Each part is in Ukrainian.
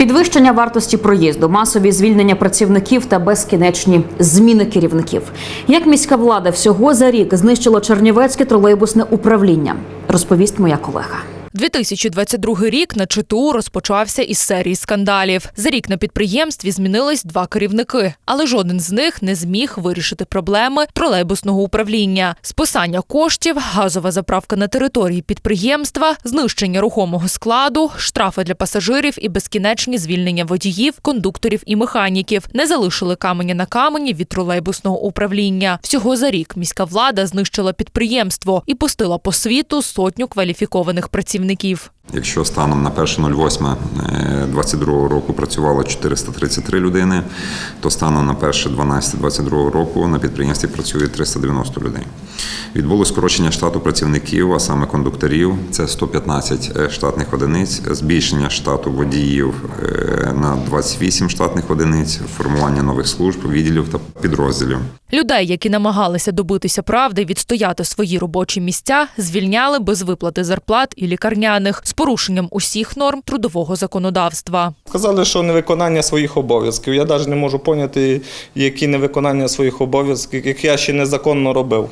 Підвищення вартості проїзду, масові звільнення працівників та безкінечні зміни керівників. Як міська влада всього за рік знищила Чернівецьке тролейбусне управління, розповість моя колега. 2022 рік на ЧТУ розпочався із серії скандалів. За рік на підприємстві змінились два керівники, але жоден з них не зміг вирішити проблеми тролейбусного управління, списання коштів, газова заправка на території підприємства, знищення рухомого складу, штрафи для пасажирів і безкінечні звільнення водіїв, кондукторів і механіків не залишили каменя на камені від тролейбусного управління. Всього за рік міська влада знищила підприємство і пустила по світу сотню кваліфікованих працівників. Якщо станом на 1.08.22 року працювало 433 людини, то станом на 1.12.22 року на підприємстві працює 390 людей. Відбулось скорочення штату працівників, а саме кондукторів, це 115 штатних одиниць, збільшення штату водіїв е, на 28 штатних одиниць, формування нових служб, відділів та підрозділів. Людей, які намагалися добитися правди, відстояти свої робочі місця, звільняли без виплати зарплат і лікарняних з порушенням усіх норм трудового законодавства. Сказали, що невиконання своїх обов'язків. Я навіть не можу поняти, які невиконання своїх обов'язків, як я ще незаконно робив.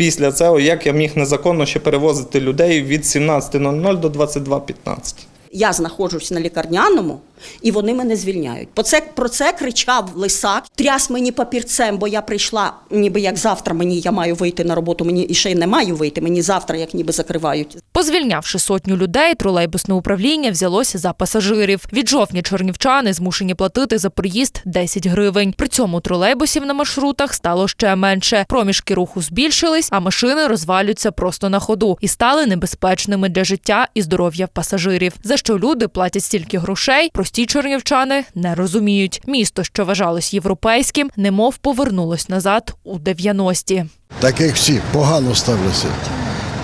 Після цього, як я міг незаконно ще перевозити людей від 17.00 до 22.15. Я знаходжусь на лікарняному, і вони мене звільняють. Про це, про це кричав лисак, тряс мені папірцем, бо я прийшла, ніби як завтра мені я маю вийти на роботу. Мені і ще й не маю вийти. Мені завтра, як ніби закривають. Позвільнявши сотню людей, тролейбусне управління взялося за пасажирів. Від жовтня чернівчани змушені платити за проїзд 10 гривень. При цьому тролейбусів на маршрутах стало ще менше. Проміжки руху збільшились, а машини розвалюються просто на ходу і стали небезпечними для життя і здоров'я пасажирів. За що люди платять стільки грошей, прості чернівчани не розуміють. Місто, що вважалось європейським, немов повернулось назад у 90-ті. так як всі погано ставляться.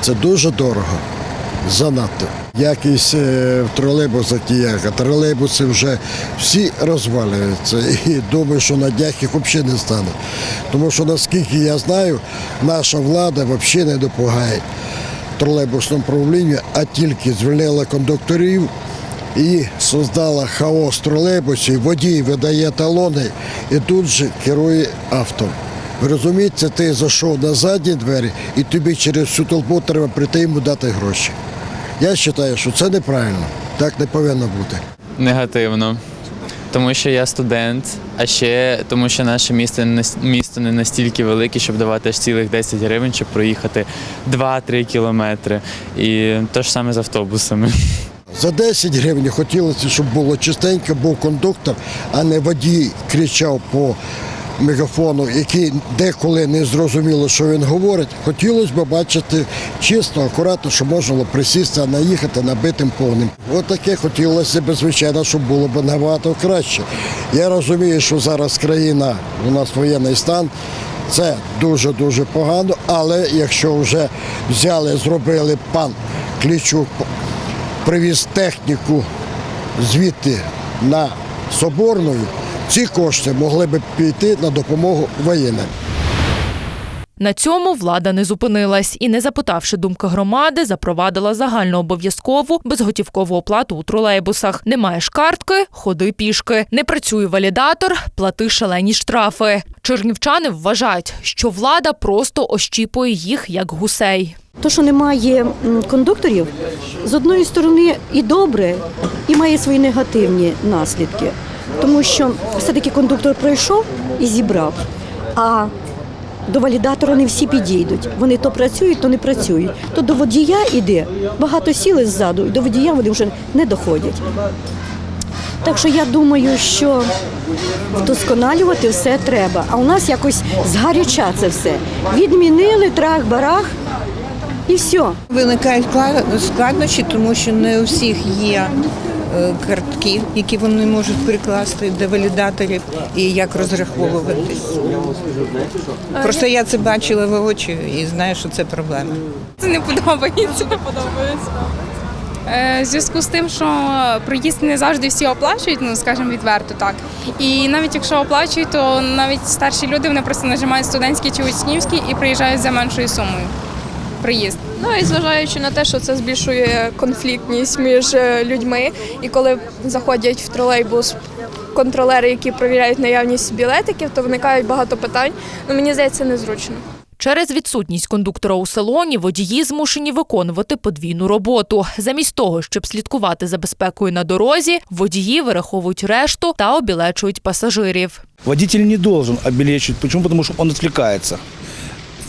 Це дуже дорого. Занадто. Якість е, в тролейбусах ніяка. Тролейбуси вже всі розвалюються. І думаю, що на днях їх взагалі не стане. Тому що, наскільки я знаю, наша влада взагалі не допомагає тролейбусному управлінню, а тільки звільнила кондукторів і создала хаос тролейбусів, водій видає талони і тут же керує авто. Ви розумієте, ти зайшов на задні двері і тобі через всю толпу треба прийти йому дати гроші. Я вважаю, що це неправильно. Так не повинно бути. Негативно. Тому що я студент, а ще тому, що наше місто не місто не настільки велике, щоб давати аж цілих 10 гривень, щоб проїхати 2-3 кілометри. І те ж саме з автобусами. За 10 гривень хотілося, щоб було чистенько, був кондуктор, а не водій кричав по мегафону, який деколи не зрозуміло, що він говорить. Хотілося б бачити чисто, акуратно, щоб можна було присісти, а наїхати набитим повним. От таке хотілося б, звичайно, щоб було б набагато краще. Я розумію, що зараз країна, у нас воєнний стан. Це дуже-дуже погано, але якщо вже взяли, зробили пан Клічук, привіз техніку звідти на Соборну, ці кошти могли б піти на допомогу воєнним. На цьому влада не зупинилась і, не запитавши думки громади, запровадила загальнообов'язкову безготівкову оплату у тролейбусах. Не маєш картки, ходи пішки. Не працює валідатор, плати шалені штрафи. Чернівчани вважають, що влада просто ощіпує їх як гусей. То, що немає кондукторів, з одної сторони і добре, і має свої негативні наслідки. Тому що все-таки кондуктор пройшов і зібрав, а до валідатора не всі підійдуть. Вони то працюють, то не працюють. То до водія йде, багато сіли ззаду, і до водія вони вже не доходять. Так що я думаю, що вдосконалювати все треба. А у нас якось згаряча це все. Відмінили трах-барах і все. Виникають кла- складнощі, тому що не у всіх є картки, які вони можуть прикласти до валідаторів і як розраховуватись. Просто я це бачила воочию і знаю, що це проблема. Це не подобається. Не подобається. Е, В зв'язку з тим, що проїзд не завжди всі оплачують, ну скажімо відверто так. І навіть якщо оплачують, то навіть старші люди вони просто нажимають студентський чи учнівський і приїжджають за меншою сумою. Проїзд. Ну і зважаючи на те, що це збільшує конфліктність між е, людьми, і коли заходять в тролейбус контролери, які перевіряють наявність білетиків, то виникають багато питань. Ну мені здається, незручно. Через відсутність кондуктора у салоні водії змушені виконувати подвійну роботу. Замість того, щоб слідкувати за безпекою на дорозі, водії вираховують решту та обілечують пасажирів. Водитель не должен обелечить. Почему? Потому что он отвлекается.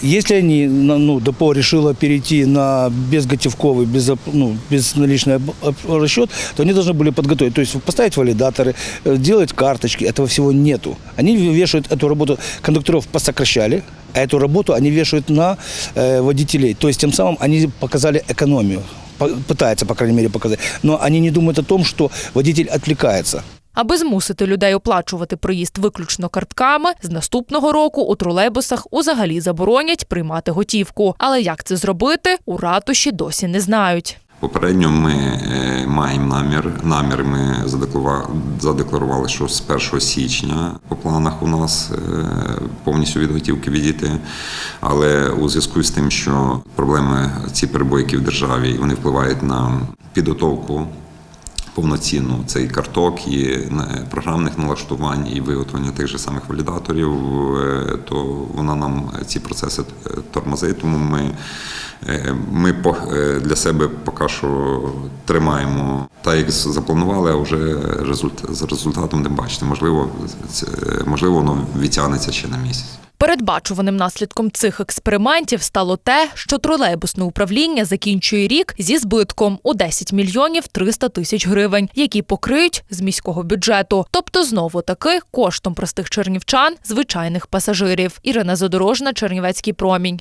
Если они, на- ну, ДПО решило перейти на безготовковый, без, оп- ну, безналичный об- об- расчет, то они должны были подготовить, то есть поставить валидаторы, э, делать карточки, этого всего нету. Они вешают эту работу, кондукторов посокращали, а эту работу они вешают на э, водителей. То есть тем самым они показали экономию, По- пытаются, по крайней мере, показать. Но они не думают о том, что водитель отвлекается. Аби змусити людей оплачувати проїзд виключно картками, з наступного року у тролейбусах узагалі заборонять приймати готівку. Але як це зробити, у ратуші досі не знають. Попередньо ми е, маємо намір. Намір ми задекларували, що з 1 січня по планах у нас е, повністю від готівки відійти. Але у зв'язку з тим, що проблеми ці перебої, які в державі, вони впливають на підготовку повноцінну цей карток і е, програмних налаштувань і виготовлення тих же самих валідаторів, е, то вона нам ці процеси е, тормозить. Тому ми, е, ми е, для себе поки що тримаємо так, як запланували, а вже результ- за результатом не бачите. Можливо, можливо, воно відтягнеться ще на місяць. Передбачуваним наслідком цих експериментів стало те, що тролейбусне управління закінчує рік зі збитком у 10 мільйонів 300 тисяч гривень, які покриють з міського бюджету. Тобто знову таки коштом простих чернівчан, звичайних пасажирів. Ірина Задорожна, Чернівецький промінь.